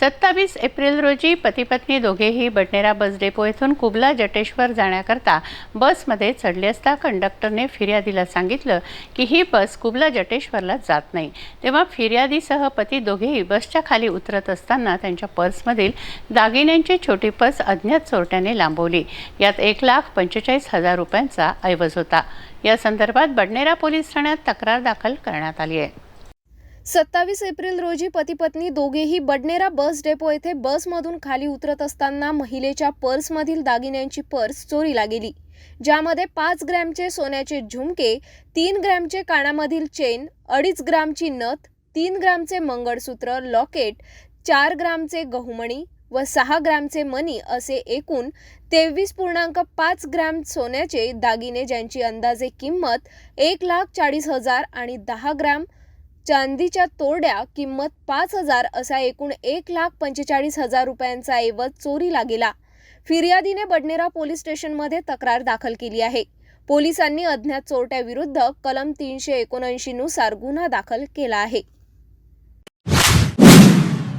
सत्तावीस एप्रिल रोजी पतीपत्नी दोघेही बडनेरा बस डेपो येथून कुबला जटेश्वर जाण्याकरता बसमध्ये चढले असता कंडक्टरने फिर्यादीला सांगितलं की ही बस कुबला जटेश्वरला जात नाही. तेव्हा फिर्यादीसह पती दोघेही बसच्या खाली उतरत असताना त्यांच्या पर्समधील दागिन्यांची छोटी पर्स अज्ञात चोरट्याने लांबवली. यात एक लाख पंचेचाळीस हजार रुपयांचा ऐवज होता. या संदर्भात बडनेरा पोलीस ठाण्यात तक्रार दाखल करण्यात आली आहे. सत्तावीस एप्रिल रोजी पती पत्नी दोघेही बडनेरा बस डेपो येथे बसमधून खाली उतरत असताना महिलेच्या पर्समधील दागिन्यांची पर्स चोरीला गेली. ज्यामध्ये पाच ग्रॅमचे सोन्याचे झुमके तीन ग्रॅमचे कानामधील चेन अडीच ग्रामची नथ तीन ग्रामचे मंगळसूत्र लॉकेट चार ग्रामचे गहुमणी व सहा ग्रामचे मनी असे एकूण तेवीस पूर्णांक पाच ग्रॅम सोन्याचे दागिने ज्यांची अंदाजे किंमत एक लाख चाळीस हजार आणि दहा ग्रॅम चांदीच्या तोरड्या किंमत पाच हजार असा एकूण एक लाख पंचेचाळीस हजार रुपयांचा ऐवज चोरीला गेला. फिर्यादीने बडनेरा पोलीस स्टेशनमध्ये तक्रार दाखल केली आहे. पोलिसांनी अज्ञात चोरट्याविरुद्ध कलम तीनशे एकोणऐंशी नुसार गुन्हा दाखल केला आहे.